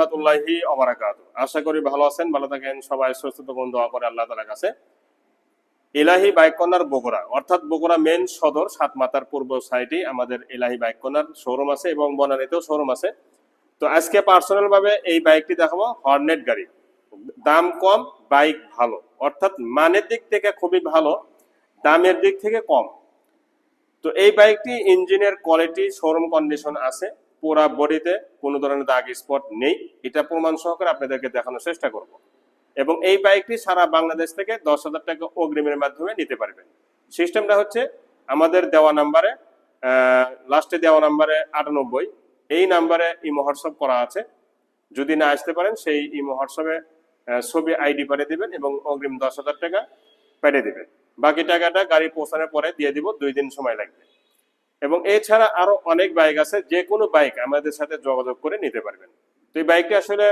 রহমাতুল্লাহি অবরাকাত আশা করি ভালো আছেন, ভালো থাকেন, সবাই সুস্থ দোয়া করে আল্লাহ কাছে। বাইকনার বগুড়া, অর্থাৎ বগুড়া মেন সদর, সাত মাতার পূর্ব সাইডে আমাদের বাইকনার শোরুম আছে এবং বনানীতেও শোরুম আছে। তো আজকে পার্সোনাল এই বাইকটি দেখাবো, হর্নেট গাড়ি। দাম কম, বাইক ভালো। অর্থাৎ মানের দিক থেকে খুবই ভালো, দামের দিক থেকে কম। তো এই বাইকটি ইঞ্জিনের কোয়ালিটি, শোরুম কন্ডিশন আছে। পুরা বডিতে কোনো ধরনের দাগ স্পট নেই। এটা প্রমাণ সহকারে আপনাদেরকে দেখানোর চেষ্টা করব। এবং এই বাইকটি সারা বাংলাদেশ থেকে দশ হাজার টাকা অগ্রিমের মাধ্যমে নিতে পারবেন। সিস্টেমটা হচ্ছে আমাদের দেওয়া নাম্বারে লাস্টে দেওয়া নাম্বারে আটানব্বই। এই নাম্বারে ইমো হোয়াটসঅ্যাপ করা আছে। যদি না আসতে পারেন সেই হোয়াটসঅ্যাপে আহ, ছবি আইডি পাঠিয়ে দেবেন এবং অগ্রিম দশ হাজার টাকা পাঠিয়ে দেবেন। বাকি টাকাটা গাড়ি পৌঁছানোর পরে দিয়ে দিব দুই দিন সময় লাগবে। এবং এছাড়া আরও অনেক বাইক আছে যে কোনো বাইক আমাদের সাথে যোগাযোগ করে নিতে পারবেন। তো এই বাইকটি আসলে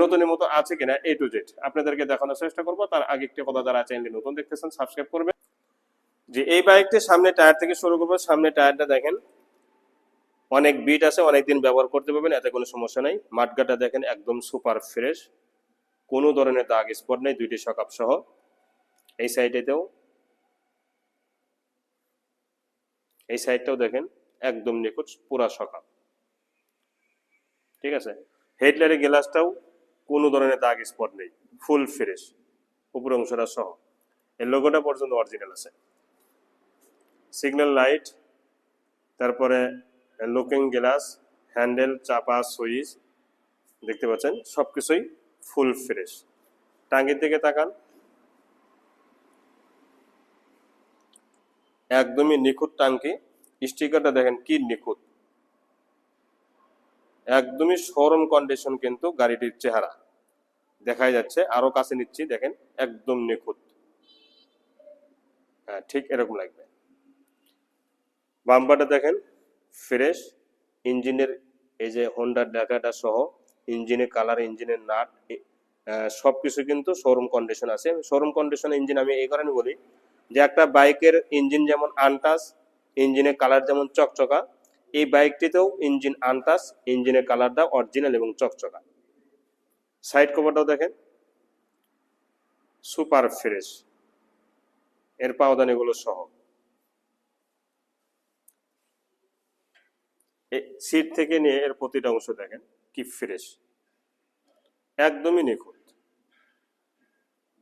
নতুনের মতো আছে কিনা এ টু জেড আপনাদেরকে দেখানোর চেষ্টা করব। তার আগে একটি কথা যারা চ্যানেলটি নতুন দেখতেছেন সাবস্ক্রাইব করবেন। যে এই বাইকটির সামনে টায়ার থেকে শুরু করব। সামনে টায়ারটা দেখেন, অনেক বিট আছে, অনেকদিন ব্যবহার করতে পারবেন, এতে কোনো সমস্যা নাই। মাঠগাটা দেখেন একদম সুপার ফ্রেশ কোনো ধরনের দাগ স্পট নেই, দুইটি সকাপ সহ। এই সাইডেতেও এই সাইডটাও দেখেন, একদম নিখুঁত, পুরা সকাপ ঠিক আছে? হেডলাইটের গ্লাসটাও কোনো ধরনের দাগ স্পট নেই, ফুল ফ্রেশ উপর অংশটা সহ। এই লোগোটা পর্যন্ত অরিজিনাল আছে। সিগন্যাল লাইট, তারপরে লুকিং গ্লাস, হ্যান্ডেল, চাপা, সুইচ, দেখতে পাচ্ছেন? সবকিছুই ফুল ফ্রেশ। টাঙ্গির দিকে তাকান। একদমই নিখুঁত টাঙ্কি। স্টিকারটা দেখেন কি নিখুঁত। একদমই শোরুম কন্ডিশন কিন্তু গাড়িটির চেহারা। দেখাই যাচ্ছে, আরও কাছে নিচ্ছি, দেখেন, একদম নিখুঁত। হ্যাঁ ঠিক এরকম লাগবে। বাম্পারটা দেখেন, ফ্রেশ, ইঞ্জিনের এই যে হোন্ডার ডাকাটা সহ, ইঞ্জিনের কালার, ইঞ্জিনের নাট সব কিছু কিন্তু শোরুম কন্ডিশন আছে। শোরুম কন্ডিশন ইঞ্জিন আমি এই কারণে বলি যে একটা বাইকের ইঞ্জিন যেমন আনটাস ইঞ্জিনের কালার যেমন চকচকা, এই বাইকটিতেও ইঞ্জিন আনটাস ইঞ্জিনের কালারটা অরিজিনাল এবং চকচকা। সাইড কভারটাও দেখেন। সুপার ফ্রেশ এর পাওদানিগুলো সহ। সিট থেকে নিয়ে এর প্রতিটা অংশ দেখেন, কি ফ্রেশ একদমই নিখুঁত।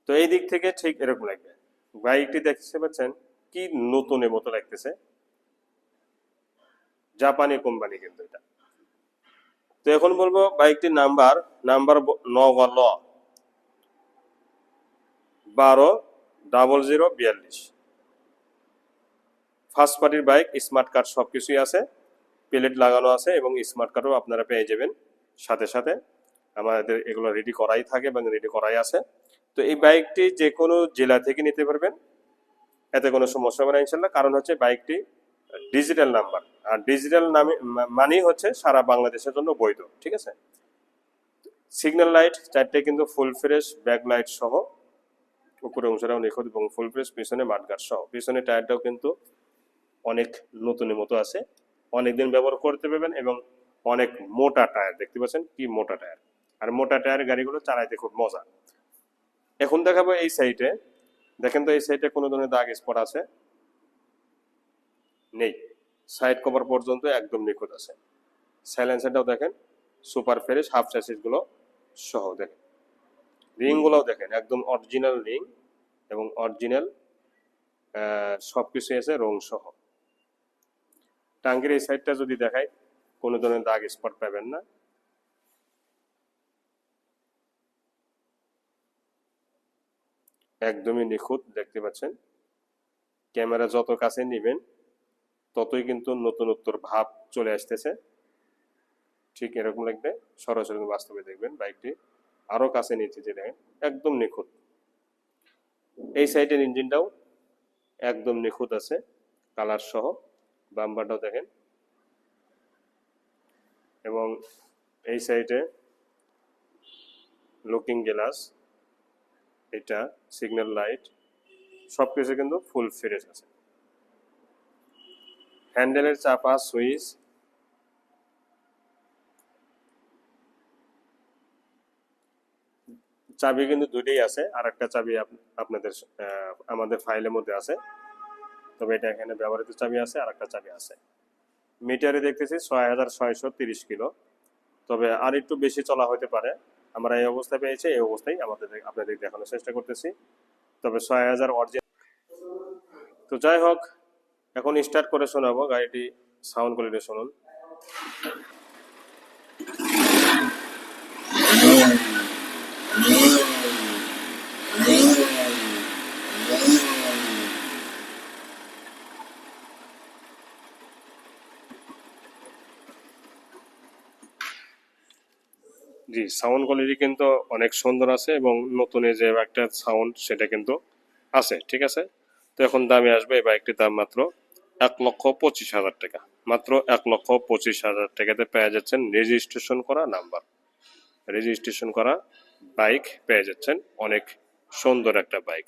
তো এই দিক থেকে ঠিক এরকম লাগবে। বাইকটি দেখতে পাচ্ছেন কি নতুনের মতো লাগতেছে? জাপানি কোম্পানি কিন্তু এটা। তো এখন বলব বাইকটির নাম্বার নাম্বার নগ ল। বারো ডাবল জিরো বিয়াল্লিশ। ফার্স্ট পার্টির বাইক স্মার্ট কার্ড সব কিছুই আছে। প্লেট লাগানো আছে এবং স্মার্ট কার্ডও আপনারা পেয়ে যাবেন। সাথে সাথে আমাদের এগুলো রেডি করাই থাকে এবং রেডি করাই আছে। তো এই বাইকটি যে কোনো জেলা থেকে নিতে পারবেন। এতে কোনো সমস্যা হবে না ইনশাল্লাহ কারণ হচ্ছে বাইকটি ডিজিটাল নাম্বার আর ডিজিটাল নামে মানেই হচ্ছে সারা বাংলাদেশের জন্য বৈধ। ঠিক আছে? সিগন্যাল লাইট চারটে কিন্তু ফুল ফ্রেশ ব্যাক লাইট সহ উপরে অংশটাও নিখুঁত এবং ফুল ফ্রেশ পিছনে মাঠগাট সহ। পিছনে টায়ারটাও কিন্তু অনেক নতুনের মতো আছে। অনেকদিন ব্যবহার করতে পারবেন এবং অনেক মোটা টায়ার। দেখতে পাচ্ছেন কি মোটা টায়ার? আর মোটা টায়ার গাড়িগুলো চালাইতে খুব মজা। এখন দেখাবো এই সাইডে দেখেন তো এই সাইডে কোনো ধরনের দাগ স্পট আছে? নেই। সাইড কভার পর্যন্ত একদম নিখুঁত আছে। সাইলেন্সারটাও দেখেন সুপার ফ্রেশ হাফগুলো সহ দেখেন। রিং গুলোও দেখেন, একদম অরিজিনাল রিং এবং অরিজিনাল সব কিছু আছে রং সহ। টাঙ্গির এই সাইডটা যদি দেখায় কোনো ধরনের দাগ স্পট পাবেন না। একদমই নিখুঁত, দেখতে পাচ্ছেন। ক্যামেরা যত কাছে নেবেন, ততই কিন্তু নতুনত্বর ভাব চলে আসতেছে। ঠিক এরকম লাগবে, সরাসরি বাস্তবে দেখবেন বাইকটি। আরও কাছে নিচ্ছে যে দেখেন, একদম নিখুঁত। এই সাইডের ইঞ্জিনটাও একদম নিখুঁত আছে, কালার সহ বাম্বারটাও দেখেন। এবং এই সাইডে লুকিং গ্লাস এটা সিগন্যাল লাইট সব কিছু কিন্তু ফুল ফ্রেশ আছে। হ্যান্ডেলের চাপা সুইচ চাবি কিন্তু দুইটাই আছে। আর একটা চাবি আপনাদের আমাদের ফাইলের মধ্যে আছে। তবে এটা এখানে ব্যবহৃত চাবি আছে আর একটা চাবি আছে। মিটারে দেখতেছি ছয় হাজার ছয়শো তিরিশ কিলো। তবে আর একটু বেশি চলা হতে পারে। আমরা এই অবস্থা পেয়েছি, এই অবস্থায় আমাদের আপনাদের দেখানোর চেষ্টা করতেছি। তবে ছয় হাজার অরিজিনাল তো যাই হোক, এখন স্টার্ট করে শোনাবো গাড়িটি সাউন্ড কোয়ালিটি শুনুন। জি সাউন্ড কোয়ালিটি কিন্তু অনেক সুন্দর আছে এবং নতুন যে একটা সাউন্ড সেটা কিন্তু আছে, ঠিক আছে? তো এখন দামে আসবে এই বাইকটির দাম মাত্র এক লক্ষ পঁচিশ হাজার টাকা। মাত্র এক লক্ষ পঁচিশ হাজার টাকাতে পেয়ে যাচ্ছেন রেজিস্ট্রেশন করা নাম্বার রেজিস্ট্রেশন করা বাইক পেয়ে যাচ্ছেন অনেক সুন্দর একটা বাইক